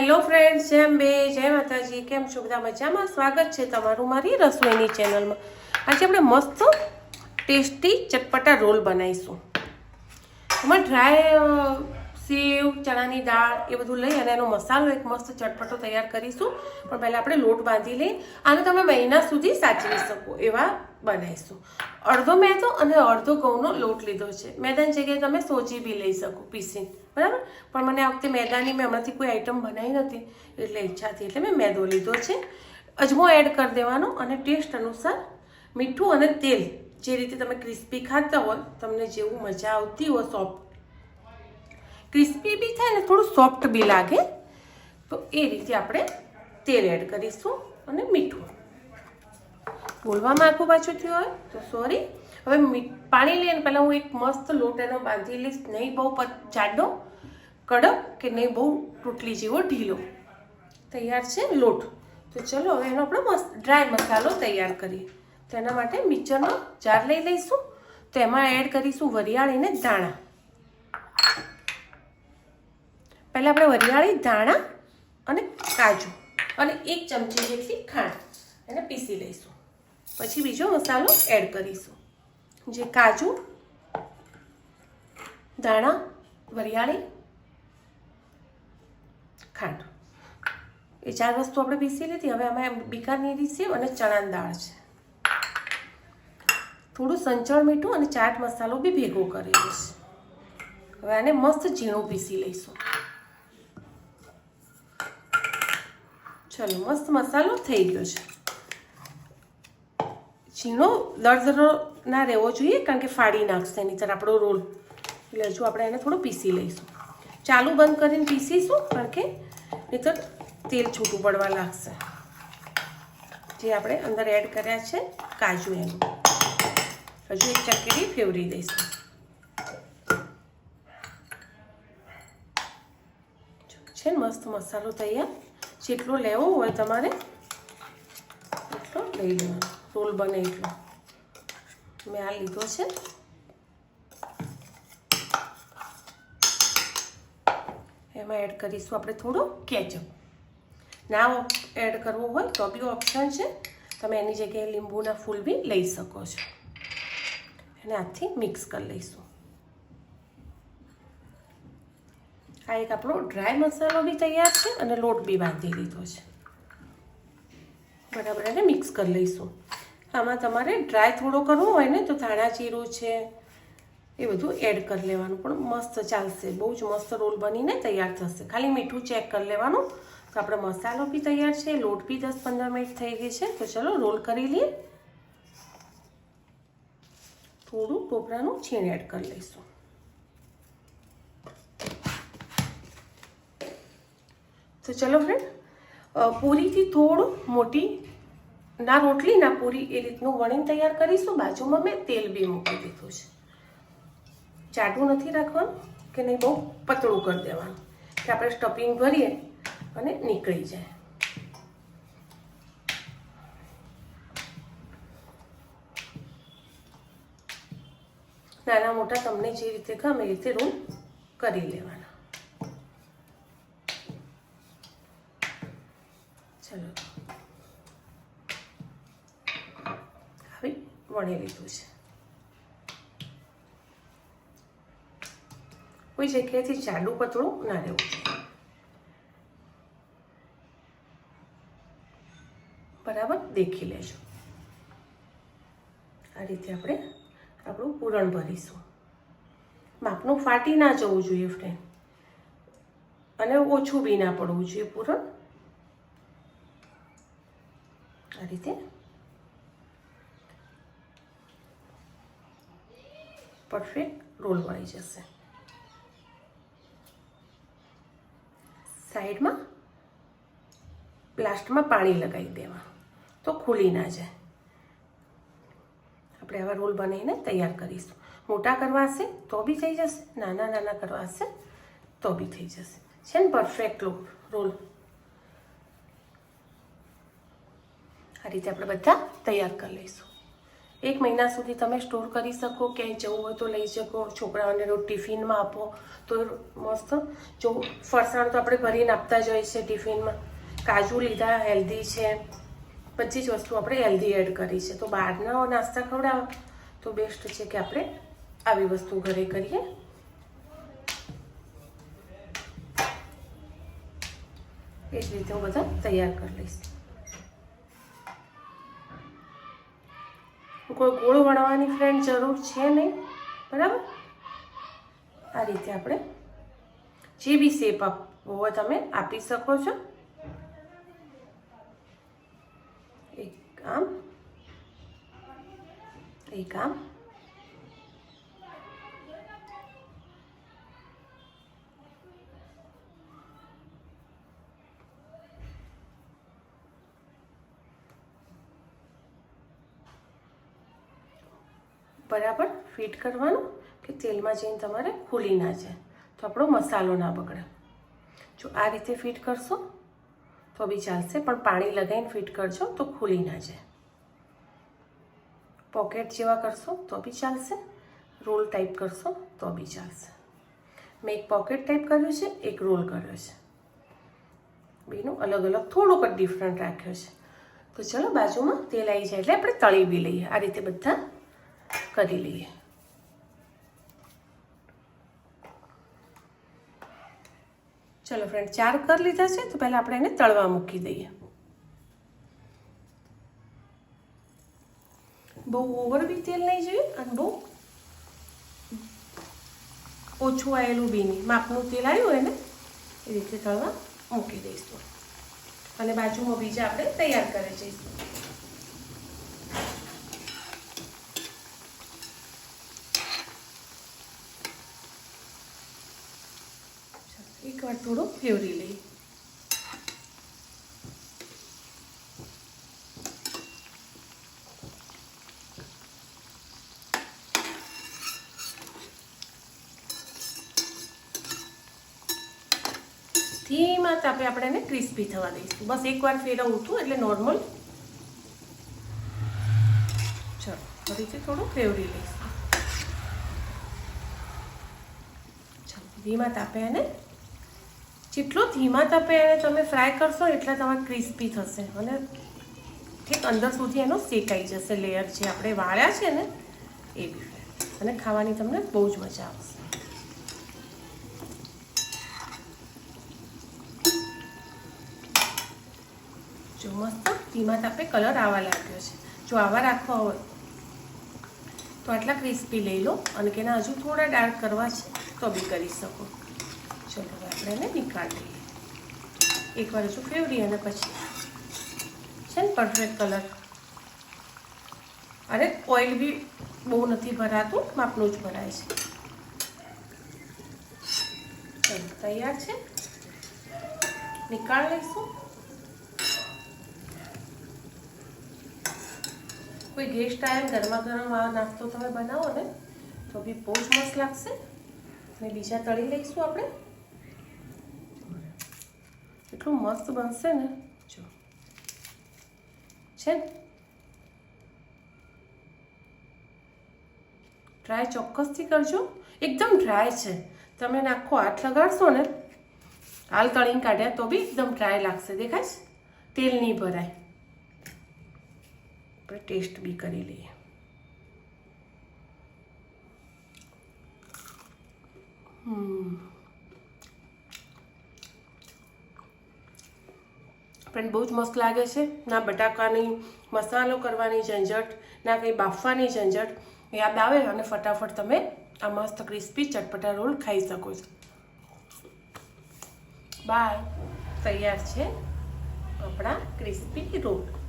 Hello friends જેમ બે જય માતાજી. કેમ છો બધા મજામાં? સ્વાગત છે તમારું મારી રસોઈની ચેનલમાં. આજે આપણે મસ્ત ટેસ્ટી ચટપટા રોલ બનાવીશું. એમાં ડ્રાય સેવ, ચણાની દાળ એ બધું લઈ અને એનો મસાલો એક મસ્ત ચટપટો તૈયાર કરીશું. પણ પહેલાં આપણે લોટ બાંધી લઈ આને તમે મહિના સુધી સાચવી શકો એવા બનાવીશું. અડધો મેદો અને અડધો ઘઉંનો લોટ લીધો છે. મેદાની જગ્યાએ તમે સોજી બી લઈ શકો, પીસીને. બરાબર? પણ મને આ વખતે મેદાની મેં હમણાંથી કોઈ આઈટમ બનાવી નથી, એટલે ઈચ્છાથી. એટલે મેં મેદો લીધો છે. અજમો એડ કરી દેવાનો અને ટેસ્ટ અનુસાર મીઠું અને તેલ. જે રીતે તમે ક્રિસ્પી ખાતા હોય, તમને જેવું મજા આવતી હોય સોફ્ટ ક્રિસ્પી બી થાય ને થોડું સોફ્ટ બી લાગે. તો એ રીતે આપણે તેલ એડ કરીશું અને મીઠું. બોલવામાં આખું પાછું થયું હોય તો સોરી હવે પાણી લઈને પહેલાં હું એક મસ્ત લોટ એનો બાંધી લઈશ નહીં બહુ જાડો, કડક કે નહીં બહુ રોટલી જેવો ઢીલો. તૈયાર છે લોટ. તો ચલો હવે એનો આપણે મસ્ત ડ્રાય મસાલો તૈયાર કરીએ. તો એના માટે મિક્સરનો જાર લઈ લઈશું. તો એમાં એડ કરીશું વરિયાળીને દાણા પહેલાં આપણે વરિયાળી દાણા અને કાજુ અને એક ચમચી જેટલી ખાંડ એને પીસી લઈશું. પછી બીજો મસાલો એડ કરીશું. જે કાજુ દાણા વરિયાળી, ખાંડ. એ ચાર વસ્તુ આપણે પીસી લીધી. હવે આમાં બિકાનેરી સેવ અને ચણાની દાળ છે. થોડું સંચળ મીઠું અને ચાટ મસાલો બી ભેગો કરી દઈશ હવે આને મસ્ત ઝીણું પીસી લઈશું. ચલો, મસ્ત મસાલો થઈ ગયો છે. ઝીણો દરદરો ના રહેવો જોઈએ, કારણ કે ફાડી નાખશે એની તર આપણો રોલ. એટલે હજુ આપણે એને થોડું પીસી લઈશું. ચાલુ બંધ કરીને પીસીશું, કારણ કે નહીંતર તેલ છૂટું પડવા લાગશે. જે આપણે અંદર એડ કર્યા છે, કાજુ એનું. હજુ એક ચકેડી ફેવરી દઈશું. છે ને મસ્ત મસાલો તૈયાર. જેટલો લેવો હોય તમારે, એટલો લઈ લેવાનો. રોલ બને એટલો મેં આ લીધો છે. એમાં એડ કરીશું આપણે થોડો કેચઅપ ના એડ કરવો હોય તો બી ઓપ્શન છે. તમે એની જગ્યાએ લીંબુના ફૂલ બી લઈ શકો છો. એને આથી મિક્સ કરી લઈશું. આ એક આપણો ડ્રાય મસાલો બી તૈયાર છે અને લોટ બી બાંધી લીધો છે. બરાબર, એને મિક્સ કરી લઈશું. આમાં તમારે ડ્રાય થોડો કરવો હોય ને તો ધાણા જીરું છે, એ બધું એડ કરી લેવાનું. પણ મસ્ત ચાલશે, બહુ જ મસ્ત રોલ બનીને તૈયાર થશે. ખાલી મીઠું ચેક કરી લેવાનું. તો આપણો મસાલો બી તૈયાર છે, લોટ બી દસ પંદર મિનિટ થઈ ગઈ છે. તો ચલો રોલ કરી લઈએ. થોડું ટોપરાનું છીણ એડ કરી લઈશું. તો ચલો ફ્રેન્ડ પૂરીથી થોડું મોટી ના રોટલી, ના પૂરી એ રીતનું વણીને તૈયાર કરીશું. બાજુમાં મેં તેલ બી મૂકી દીધું છે. જાડું નથી રાખવાનું કે નહીં, બહુ પતળું કરી દેવાનું. કે આપણે સ્ટફિંગ ભરીએ અને નીકળી જાય. નાના મોટા તમને જે રીતે ગમે એ રીતે રૂમ કરી લેવાના. ચલો હવે વણી લીધું છે. કોઈ જગ્યાએથી જાડું પતળું ના લેવું જોઈએ. બરાબર? દેખી લેજો. આ રીતે આપણે આપણું પૂરણ ભરીશું. માપનું ફાટી ના જવું જોઈએ ફ્રેન્ડ અને ઓછું બી ના પડવું જોઈએ પૂરણ. આ રીતે પરફેક્ટ રોલ મળી જશે સાઈડમાં લાસ્ટમાં પાણી લગાવી દેવાનું તો ખુલી ના જાય આપણે આવા રોલ બનાવીને તૈયાર કરીશું મોટા કરવા હશે તો બી થઈ જશે। નાના નાના કરવા હશે તો બી થઈ જશે। છે ને પરફેક્ટ રોલ આ રીતે આપણે બધા તૈયાર કરી લઈશું. એક મહિના સુધી તમે સ્ટોર કરી શકો, ક્યાંય જવું હોય તો લઈ શકો, છોકરાઓને રોજ ટિફિનમાં આપો. તો મસ્ત. જો ફરસાણ તો આપણે ભરીને આપતા જ હોય છે ટિફિનમાં. કાજુ લીધા, હેલ્ધી છે. બધી જ વસ્તુ આપણે હેલ્ધી એડ કરી છે. તો બહારના નાસ્તા ખવડાવો. તો બેસ્ટ છે કે આપણે આવી વસ્તુ ઘરે કરીએ. એ જ રીતે હું બધા તૈયાર કરી લઈશ. કોઈ ગોળ વણવાની ફ્રેન્ડ જરૂર છે નહીં. બરાબર? આ રીતે આપણે જે બી શેપ આપવો તમે આપી શકો છો. એક આમ એક આમ બરાબર ફિટ કરવાનું કે તેલમાં જઈને તમારે ખુલી ના જાય. તો આપણો મસાલો ના બગડે. જો આ રીતે ફિટ કરશો, તો બી ચાલશે, પણ પાણી લગાવીને ફિટ કરજો તો ખુલી ના જાય. પોકેટ જેવા કરશો તો બી ચાલશે, રોલ ટાઈપ કરશો તો બી ચાલશે. મેં એક પોકેટ ટાઈપ કર્યું છે, એક રોલ કર્યો છે. બેનું અલગ અલગ થોડુંક જ ડિફરન્ટ રાખ્યો છે. તો ચલો બાજુમાં તેલ આવી જાય એટલે આપણે તળી બી લઈએ. આ રીતે બધા કરી લઈએ. ચલો ફ્રેન્ડ ચાર કરી લીધા છે, તો પહેલાં આપણે એને તળવા મૂકી દઈએ. બહુ ઓવર બી તેલ નહીં જોઈએ અને બહુ ઓછું આવેલું બી નહીં. માપનું તેલ આવ્યું એને, એ રીતે તળવા મૂકી દઈશું. અને બાજુમાં બીજા આપણે તૈયાર કરી જઈશું એકવાર થોડું ફેવરી લઈએ ધીમા તાપે આપણે એને ક્રિસ્પી થવા દઈશું. બસ એકવાર ફેરવવું હતું એટલે નોર્મલ ચલો ફરીથી થોડું ફેવરી લઈશું. ચાલો, ધીમા તાપે એને જેટલો ધીમા તાપે એને તમે ફ્રાય કરશો, એટલા તમારે ક્રિસ્પી થશે. અને ઠીક અંદર સુધી એનો શેકાઈ જશે લેયર જે આપણે વાળ્યા છે ને, એ અને ખાવાની તમને બહુ જ મજા આવશે. જો મસ્ત ધીમા તાપે કલર આવવા લાગ્યો છે. જો આવા રાખવા હોય, તો આટલા ક્રિસ્પી લઈ લો. અને કે હજુ થોડા ડાર્ક કરવા છે, તો બી કરી શકો. ચલો આપણે એને નીકાળી લઈએ. એકવાર હજુ ફેવરી અને પછી. છે ને પરફેક્ટ કલર અરે ઓઇલ બી બહુ નથી ભરાતું, માપનું જ ભરાય છે. તૈયાર છે? નિકાળ લઈશું. કોઈ ગેસ્ટ આવે ગરમા ગરમ આ નાસ્તો તમે બનાવો ને, તો બી બહુ જ મસ્ત લાગશે. અને બીજા તળી લઈશું આપણે. એટલું મસ્ત બનશે ને જો છે ને ટ્રાય ચોક્કસથી કરજો એકદમ ડ્રાય છે તમે નાખો હાથ લગાડશો ને હાલ તળીને કાઢ્યા તો બી એકદમ ડ્રાય લાગશે દેખાય છે તેલ નહીં ભરાય આપણે ટેસ્ટ બી કરી લઈએ ફ્રેન્ડ બહુ જ મસ્ત લાગે છે. ના બટાકાની મસાલો કરવાની ઝંઝટ, ના કંઈ બાફવાની ઝંઝટ યાદ આવે અને ફટાફટ તમે આ મસ્ત ક્રિસ્પી ચટપટા રોલ ખાઈ શકો છો. બાય. તૈયાર છે આપણા ક્રિસ્પી રોલ.